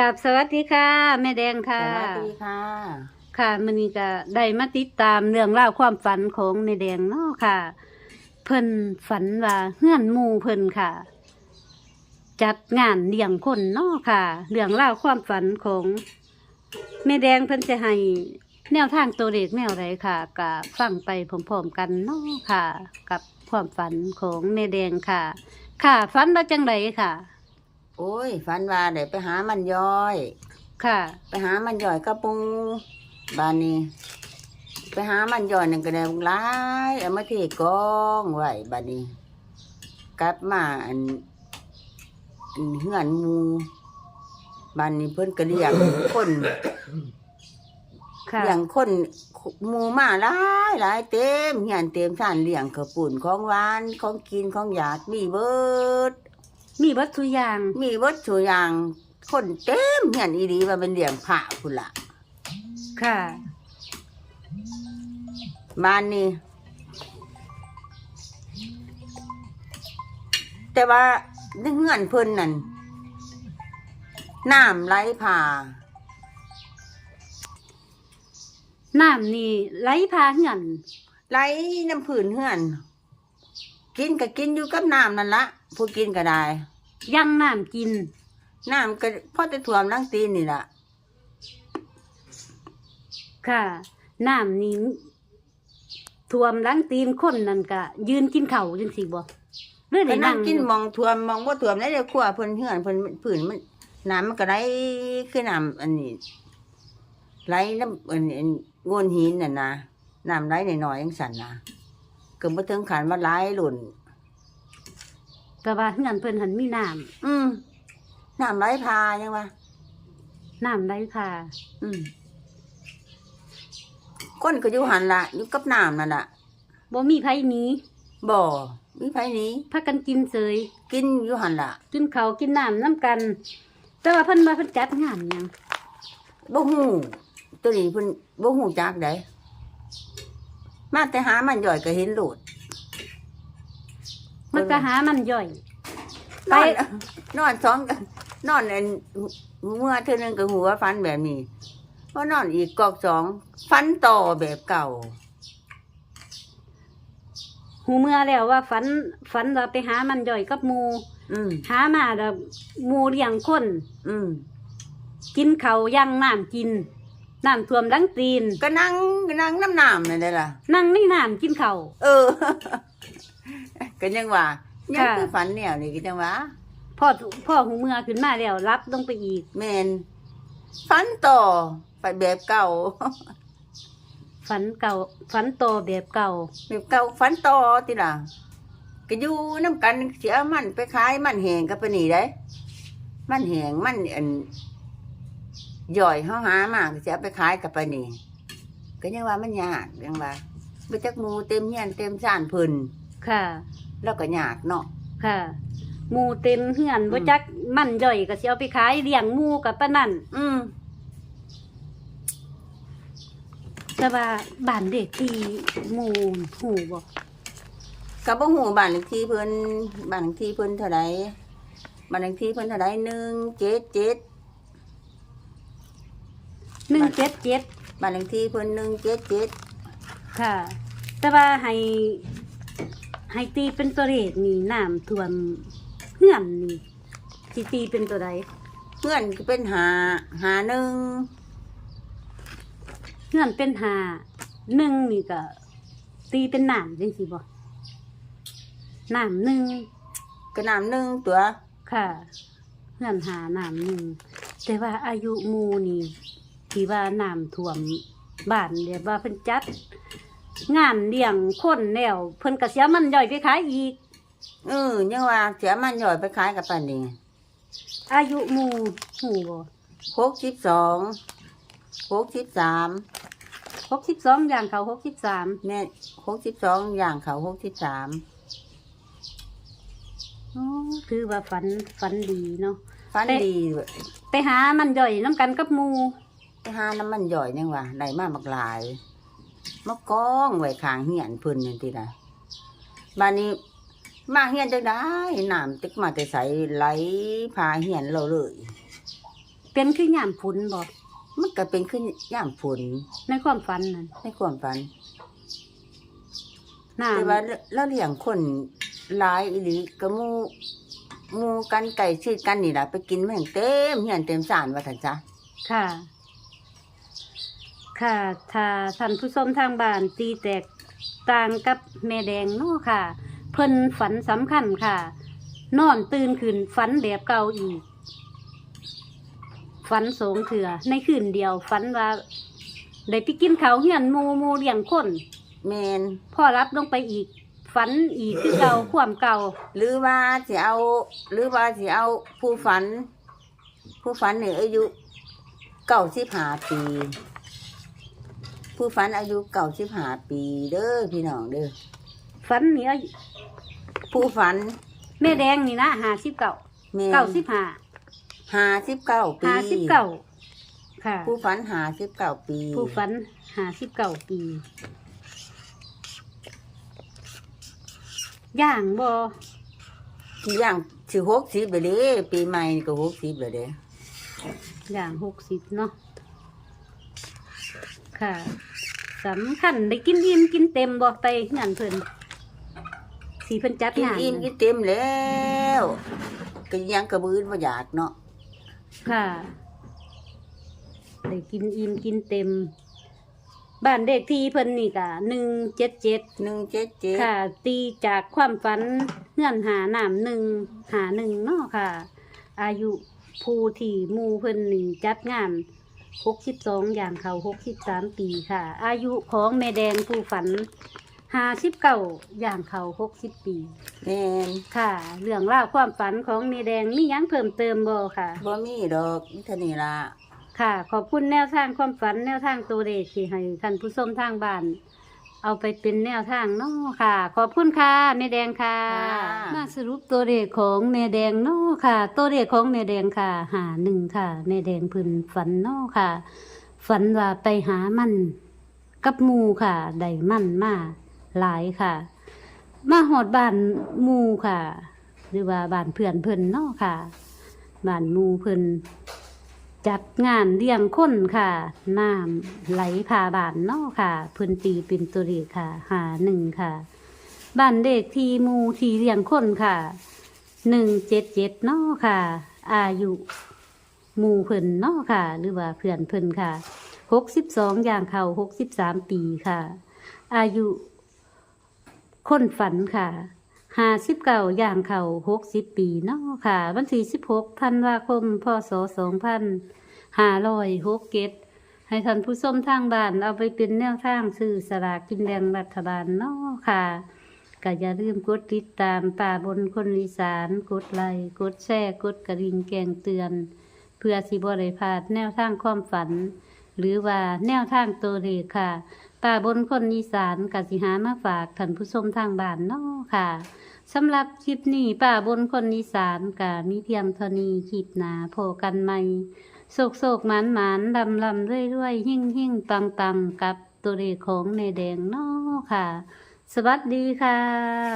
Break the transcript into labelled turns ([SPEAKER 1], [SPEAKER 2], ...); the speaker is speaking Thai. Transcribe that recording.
[SPEAKER 1] กับสวัสดีค่ะ แม่แดง
[SPEAKER 2] ส
[SPEAKER 1] ค่ะ
[SPEAKER 2] วัสดีค่ะ
[SPEAKER 1] ค่ะมันนี้ก็ได้มาติดตามเรื่องราวความฝันของแม่แดงเนาะค่ะ เพิ่นฝันว่าเฮือนหมู่เพิ่นค่ะ จัดงานเลี้ยงคนเนาะค่ะ เรื่องราวความฝันของแม่แดงเพิ่นจะให้แนวทางตัวเลขแนวไรค่ะกับฟังไปพร้อมๆกันเนาะค่ะ กับความฝันของแม่แดงค่ะ ค่ะฝันว่าจังไรค่ะ
[SPEAKER 2] โอ้ยฝันว่าได้ไปหามันย้อย
[SPEAKER 1] ค่ะ
[SPEAKER 2] ไปหามันย้อยกระปุงบานนี้ ไปหามันย้อยนั่นก็ได้หลายเอามาเทกองไว้บานนี้ กลับมาอันอันเฮือนหมูบานนี้เพิ่นก็เลี้ยงคน
[SPEAKER 1] ค่ะ
[SPEAKER 2] เลี้ยงคนหมูมาหลายหลายเต็มเฮียนเต็มท่านเลี้ยงข้าวปุ่นของหวานของกินของอยากมีเบิด
[SPEAKER 1] มีวัตถุกอย่าง
[SPEAKER 2] มีวัตถุอย่างคนเต็มเห็นอีดีว่าเป็นเลี้ยงพระพุ่นละ
[SPEAKER 1] ค่ะ
[SPEAKER 2] บ้านนี้แต่ว่าในเฮือนเพิ่นนั่นน้ำไหลผ่า
[SPEAKER 1] น้ำนี่ไหลพาเหือน
[SPEAKER 2] ไหลน้ำผืนเฮือน กินก็กินอยู่กับน้ำนั่นละผู้กินก็ได้
[SPEAKER 1] ยังน้ำกิน
[SPEAKER 2] น้ำก็พอจะถ่วมลังตีนนี่ละ
[SPEAKER 1] ค่ะน้ำนี่ท่วมหล้างตีนคนนั่นกะยืนกินเข่าวจังสิบ่เรื่อ
[SPEAKER 2] ก็
[SPEAKER 1] ได้
[SPEAKER 2] นั่
[SPEAKER 1] นั่
[SPEAKER 2] ง
[SPEAKER 1] ง
[SPEAKER 2] กินมองถ่วมมองว่าถ่วมแล้วเดี๋ยวขั้วเพิ่นเฮือนเพิ่นผืนมันน้ำมันก็ไหลคือน้ำอันนี้ไหลน้ำอันนี้โงนหินน่ะนะน้ำไหลหน่อยๆยังสั่นนะเกิดมาถึงขันว่าไหลหล่น
[SPEAKER 1] แต่ว่าเหือนเพิ่นหันมีน้
[SPEAKER 2] อืมน้ำไหลพายังวะำ
[SPEAKER 1] น้ำไหลพา
[SPEAKER 2] อืมก้นก็อยู่หันละอยู่กับน้ำนั่นละ
[SPEAKER 1] บ่มีไผหนี้
[SPEAKER 2] บ่มีไผหนี้
[SPEAKER 1] พากันกินเสย
[SPEAKER 2] กินอยู่หันละ
[SPEAKER 1] กินเขาวกินน้ำน้ำกัน แต่ว่าเพิ่นมาเพิ่นจัดงานหยัง
[SPEAKER 2] บ่หูตัวนี้เพิ่นบ่หูจักได้ มาแต่หามันย่อยก็เห็นโหลด
[SPEAKER 1] มันก็หามันย่อย
[SPEAKER 2] นอนนอนสองนอนอันเมื่อเท่านึงก็หัวฟันแบบนี้พอนอนอีกกอกสองฟันต่อแบบเก่า
[SPEAKER 1] หูเมื่อแล้วว่าฝันฝันว่าไปหามันย่อยกับหมู
[SPEAKER 2] อืม
[SPEAKER 1] หามาแล้วหมูเลี้ยงคน
[SPEAKER 2] อืม
[SPEAKER 1] กินเขาวย่างน้ำกิน น้ำท่วมหลังตีน
[SPEAKER 2] ก็นั่งก็นั่งน้ำน้ำนั่นแหละล่ะ
[SPEAKER 1] นั่งในน้ำกินเขาว
[SPEAKER 2] เออ ก็ยังว่ายัง
[SPEAKER 1] ค่ะ
[SPEAKER 2] คือฝันแนวนี่ก็จังว่า
[SPEAKER 1] พ่อพ่อหูเมื่อขึ้นมาแล้วรับลงไปอีก
[SPEAKER 2] แมนฝันต่อไปแบบเก่า
[SPEAKER 1] ฝันเก่าฝันโตแบบเก่า
[SPEAKER 2] แบบเก่าฝันต่อติล่ะก็อยู่น้ำกันเสียมันไปขายมันแหงกับปานนี่ได้ มันแหงมันอัน ย่อยเฮาหามาก็สิเอาไปขายกับปานนี่ก็ยังว่ามันยากยังว่าไปจักหมูเต็มเฮียนเต็มซ่านเพิ่น
[SPEAKER 1] ค่ะ
[SPEAKER 2] แล้วก็ยากเนาะ
[SPEAKER 1] ค่ะหมูเต็มเฮือน
[SPEAKER 2] อืม
[SPEAKER 1] บ่จักมันย่อยก็สิเอาไปขายเลี้ยงหมูกับปานนั่น
[SPEAKER 2] อืม
[SPEAKER 1] แต่ว่าบ้านเด็กที่หมูหูบ่
[SPEAKER 2] ก็บ่ฮู้บ้านเลขที่เพิ่นบ้านเลขที่เพิ่นเท่าใดบ้านเลขที่เพิ่นเท่าใด 177
[SPEAKER 1] 177
[SPEAKER 2] บ้านเลขที่เพิ่น177
[SPEAKER 1] ค่ะ แต่ว่าให้ให้ตีเป็นตัวเลขนี่น้ำท่วมเฮือนนี่สิตีเป็นตัวใด
[SPEAKER 2] เพื่อนก็เป็นหาหาหนึ่ง
[SPEAKER 1] เฮือนเป็นหาหนึ่งนี่ก็ตีเป็นน้ำจังซี่บ่น้ำหนึ่ง
[SPEAKER 2] กระนำหนึ่งตัว
[SPEAKER 1] ค่ะเฮือนหาน้ำหนึ่งแต่ว่าอายุหมูนี่ ที่ว่าน้ำท่วมบ้านเรียกว่าเพิ่นจัด งานเลี้ยงคนแล้วเพิ่นก็เสียมันย่อยไปขายอีก
[SPEAKER 2] เออยังว่าเสียมันหย่อยไปขายกับปันนี่
[SPEAKER 1] อายุหมูหูบ่
[SPEAKER 2] หกสิบสองหกสิบสาม
[SPEAKER 1] หกสิบสองอย่างเขาหกสิบสาม
[SPEAKER 2] แม่หกสิบสองอย่างเขาหกสิบสาม
[SPEAKER 1] คือว่าฝันฝันดีเนาะ
[SPEAKER 2] ฟัน
[SPEAKER 1] เป๊ะ
[SPEAKER 2] ดี
[SPEAKER 1] ไปหามันย่อยน้ำกันกับหมู
[SPEAKER 2] ไปหาน้ำมันหย่อยยังว่าได้มาบักหลายมากองไว้ข้างเหียนเพิ่นนี่ตินะบ้านนี้มาเหียนจังได้น้ำตึกมาแต่ใสไหลพาเหียนเราเลย
[SPEAKER 1] เป็นคือยามฝนบ่
[SPEAKER 2] มันก็เป็นขึ้นย่ามฝน
[SPEAKER 1] ในความฝันนั่น
[SPEAKER 2] ในความฝัน
[SPEAKER 1] น้
[SPEAKER 2] แต่ว่าเราเลี้ยงคนหลายอีหลีก็หมู่หมู่กันไก่ชื่อกันนี่ล่ะไปกินแม่งเต็มเฮียนเต็มสานว่าซั่นจ้ะำ
[SPEAKER 1] ค่ะ ค่ะ ถ้าท่านผู้ชมทางบ้านตีแตกต่างกับแม่แดงเนาะค่ะ เพิ่นฝันสำคัญค่ะ นอนตื่นขึ้นฝันแบบเก่าอีก ฝันสงเถื่อในคืนเดียวฝันว่าได้ไปกินข้าวเฮียนหมูหมูเลี้ยงคน
[SPEAKER 2] แม่น
[SPEAKER 1] พ่อรับลงไปอีก ฝันอีกคือเก่า ความเก่า
[SPEAKER 2] หรือว่าสิเอา หรือว่าสิเอาผู้ฝัน ผู้ฝันนี่อายุ95ปี ผู้ฝันอายุ95ปีเด้อพี่น้องเด้อ
[SPEAKER 1] ฝันนี่อายุ
[SPEAKER 2] ผู้ฝัน
[SPEAKER 1] แม่แดงนี่นะหาสิบเก่า
[SPEAKER 2] แม่น
[SPEAKER 1] เก่าสิบห้า
[SPEAKER 2] ห้าสิบเก้าปี
[SPEAKER 1] หาสิบเก่าค่ะ
[SPEAKER 2] ผู้ฝันหาสิบเก้าปี
[SPEAKER 1] ผู้ฝันหาสิบเก่าปี ย่างบ่
[SPEAKER 2] อย่างสิหกสิบเลยเด้ปีใหม่นี่ก็หกสิบเลยเด้
[SPEAKER 1] ย่างหกสิบเนาะ ค่ะสำคัญได้กินอิ่มกินเต็มบ่ไปงานเพิ่นสีเพิ่นจัด
[SPEAKER 2] กิน
[SPEAKER 1] งาน
[SPEAKER 2] อิ่มกินเต็มแล้วก็ยังกระบืนมาอยากเนาะ
[SPEAKER 1] ค่ะได้กินอิ่มกินเต็ม บ้านเด็กที่เพิ่นนี่ก็หนึ่งเจ็ดเจ็ด
[SPEAKER 2] หนึ่งเจ็ดเจ็ด
[SPEAKER 1] ค่ะ ตีจากความฝันเงื่อนหาหนามหนึ่งหาหนึ่งเนาะค่ะ อายุผู้ที่หมูเพิ่นนี่จัดงาน หกสิบสองอย่างเขาหกสิบสามปีค่ะ อายุของแม่แดงผู้ฝันห้าสิบเก้าอย่างเขาหกสิบปี
[SPEAKER 2] แม่น
[SPEAKER 1] ค่ะ เรื่องราวความฝันของแม่แดงมีหยังเพิ่มเติมบ่ค่ะ
[SPEAKER 2] บ่มีดอกนี่เท่านี้ละ
[SPEAKER 1] ค่ะ ขอบคุณแนวทางความฝันแนวทางตัวเลขที่ให้ท่านผู้ชมทางบ้าน เอาไปเป็นแนวทางเนาะค่ะ ขอบคุณค่ะแม่แดงค่ะ มาสรุปตัวเลขของแม่แดงเนาะค่ะ ตัวเลขของแม่แดงค่ะ หาหนึ่งค่ะแม่แดงเพื้นฝันเนาะค่ะ ฝันว่าไปหามันกับหมูค่ะได้มันมาหลายค่ะ มาหอดบ้านหมูค่ะ หรือว่าบ้านเพื่อนเพิ่นเนาะค่ะบ้านหมูเพิ่น จัดงานเลี้ยงคนค่ะ น้ำไหลผ่าบานเนาะค่ะ พื้นตีป็นตัวเลขค่ะ หาหนึ่งค่ะ บ้านเด็กทีมูทีเลี้ยงคนค่ะ หนึ่งเจ็ดเจ็ดเนาะค่ะ อายุหมูเพิ่นเนาะค่ะ หรือว่าเพื่อนเพิ่นค่ะหกสิบสองอย่างเขาหกสิบสามปีค่ะ อายุคนฝันค่ะ ห้าสิบเก้าย่างเข่าหกสิบปีเนาะค่ะ วันที่สิบหกธันวาคมพศสองพันห้าร้อยหกเกตให้ท่านผู้ชมทางบ้านเอาไปเป็นแนวทางซื้อสลากกินแบ่งรัฐบาลเนาะค่ะก็อย่าลืมกดติดตามป่าบนคนอีสาน กดไลค์กดแชร์กดกระดิ่งแกงเตือน เพื่อสิบริพลาดแนวทางความฝัน หรือว่าแนวทางตัวเลขค่ะป่าบนคนอีสานกสิหามาฝากท่านผู้ชมทางบ้านเนาะค่ะสำหรับคลิปนี้ป่าบนคนอีสานกะมีเพียงเท่านี้คลิปหนาโผกันใหม่โศกโศกหมานหมานลำลำด้วยด้วยหิ่งหิ่งปังปังกับตัวเลขของในแดงเนอค่ะ สวัสดีค่ะ